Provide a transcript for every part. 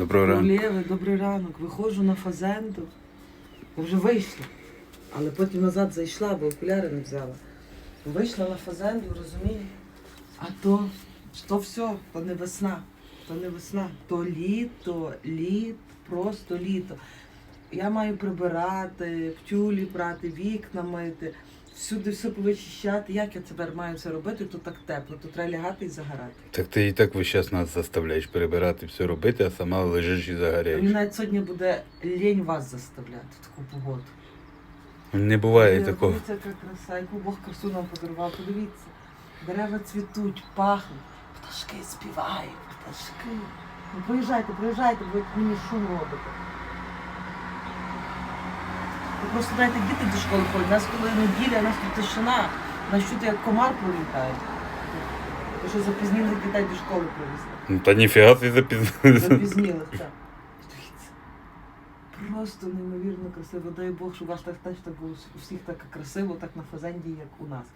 Доброго ранку. Королєви, добрий ранок. Виходжу на фазенду. Я вже вийшла. Але потім назад зайшла, бо окуляри не взяла. Вийшла на фазенду, розумієш? А то, то все, то не весна. То не весна. То літо, літ, просто літо. Я маю прибирати, тюлі брати, вікна мити, всюди все повичищати. Як я тепер маю це робити, то так тепло, то треба лягати і загорати. Так ти і так весь час нас заставляєш перебирати, все робити, а сама лежиш і загоряєш. Мені навіть сьогодні буде лінь вас заставляти в таку погоду. Не буває такого. Дивіться, яка краса, яку Бог красу нам подарував. Подивіться, дерева цвітуть, пахнуть, пташки співають, пташки. Ну, приїжджайте, приїжджайте, бо мені шум робите. Ви просто знаєте, діти до школи ходять. У нас коли неділя, у нас тут тишина, нас чути, як комар пролітає. Ви що запізнілих дітей до школи привезли. Ну та ніфіга ти запізнилися. Запізнілих, так. Дивіться. Просто неймовірно красиво. Дай Бог, щоб у вас так теж так було у всіх так красиво, так на фазенді, як у нас.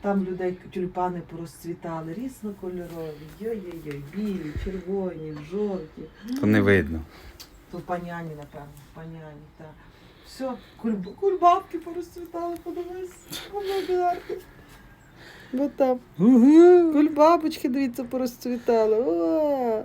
Там людей тюльпани порозцвітали, різнокольорові, йой-йой-йой, білі, червоні, жовті. То не видно. То в паняні, напевно, в паняні, так. Все, кульб... кульбабки порозцвітали, подивись. Бо там. Кульбабочки, дивіться, порозцвітали. О!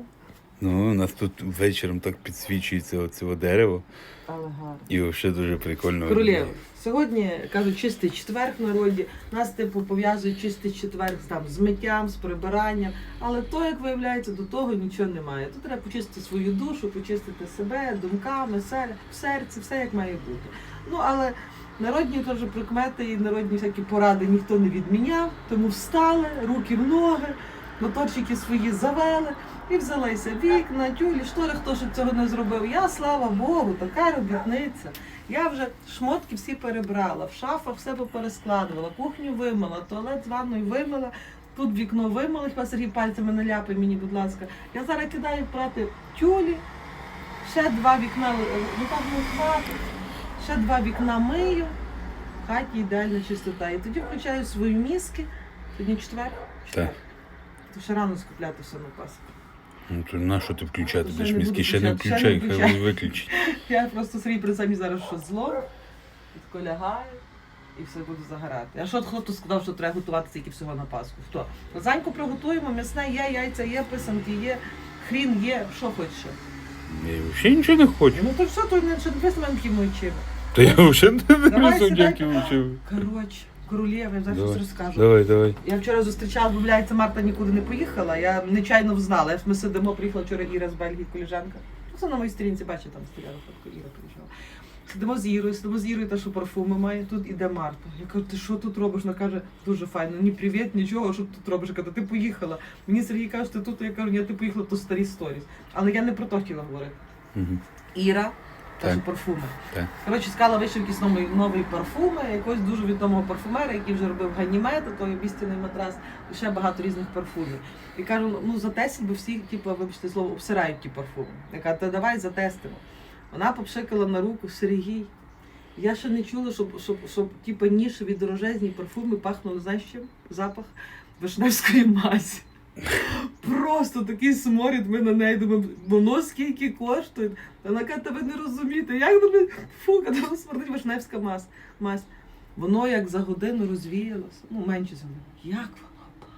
Ну, у нас тут вечором так підсвічується оце дерево. Але гарно. І взагалі дуже прикольно. Королєва. Сьогодні кажуть чистий четверг в народі. Нас типу пов'язують чистий четверг там з миттям, з прибиранням. Але то, як виявляється, до того нічого немає. Тут треба почистити свою душу, почистити себе думками, в серці, все як має бути. Ну але народні теж прикмети і народні всякі поради ніхто не відміняв, тому встали, руки в ноги, моторчики свої завели. І взялися вікна, тюлі, штори, хто ж цього не зробив. Я, слава Богу, така робітниця. Я вже шмотки всі перебрала, в шафах все поперескладувала, кухню вимила, туалет з ванною вимила, тут вікно вимила, хіба Сергій пальцями не ляпай мені, будь ласка. Я зараз кидаю прати тюлі, ще два вікна, е, ну так не хватить, ще два вікна мию, хаті ідеальна чистота. І тоді включаю свої мізки, сьогодні четвер. Так. То ще рано скупляти все на паску. Ну то на що ти включати? Будеш не мізки ще не включай, хай виключить. Я просто Сергій при самі зараз що зло, тако лягаю і все буду загорати. А що хто сказав, що треба готувати стільки всього на Пасху? Хто? Лазаньку приготуємо, м'ясне є, яйця є, писанки є, хрін є, що хочеш. Я взагалі нічого не хочу. Ну то все, то не на мене ким. То я взагалі не я вчив. Коротше, королєва, я зараз щось розкажу. Давай, давай. Я вчора зустрічала, виявляється, Марта нікуди не поїхала. Я нечайно взнала. Ми сидимо, приїхала вчора Іра з Бельгії, коліжанка. Ну, це на моїй сторінці, бачите, там стояла фотка, Іра приїжджала. Сидимо з Ірою, сидимо з Ірою, та що парфуми має, тут іде Марта. Я кажу, ти що тут робиш? Вона каже, дуже файно. Ні, привіт, нічого, що ти тут робиш? Я кажу, ти поїхала. Мені Сергій каже, ти тут, я кажу, ні, ти поїхала, то старі сторіс. Але я не про то хотіла говорити. Мгм. Іра, Так. парфуми. Так. Коротше, скала вийшов якийсь новий, парфуми, якогось дуже відомого парфумера, який вже робив ганімет, той обістяний матрас, і ще багато різних парфумів. І кажу, ну затестіть, бо всі, типу, вибачте слово, обсирають ті парфуми. Я кажу, то давай затестимо. Вона попшикала на руку Сергій. Я ще не чула, щоб, щоб, щоб типу, нішеві дорожезні парфуми пахнули, знаєш чим? Запах вишневської мазі. Просто такий сморід ми на неї думаємо, воно скільки коштує. Вона каже, та ви не розумієте, як тобі фу, коли смердить вишневська мазь. мазь. Воно як за годину розвіялося, ну менше за годину. Як воно пахне?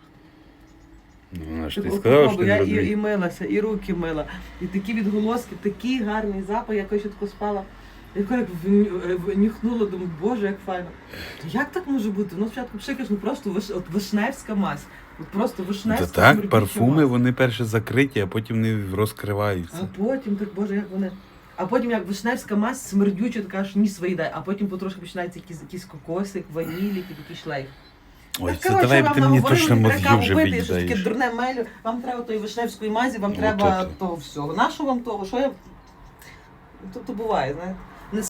Ну, вона ж ти Типу, сказала, що ти не я і, і милася, і руки мила, і такі відголоски, такий гарний запах, я якось чітко спала. Я як е, внюхнула, думаю, боже, як файно. То як так може бути? Воно спочатку пшикаєш, ну просто виш, от вишневська мазь. От просто вишневська. Та так, парфуми, мазь. вони перше закриті, а потім не А потім так, боже, як вони. А потім як вишневська мазь смердюча, така аж ніс виїдає, а потім потрошки починається якийсь, якийсь кокосик, ванілік і такий шлейф. Ой, Так, це коротше, давай ти мені точно мозги треба вже купити, я таке дурне мелю, вам треба тої вишневської мазі, вам треба того всього. Нащо вам того? Що я. То, то буває, знаєте.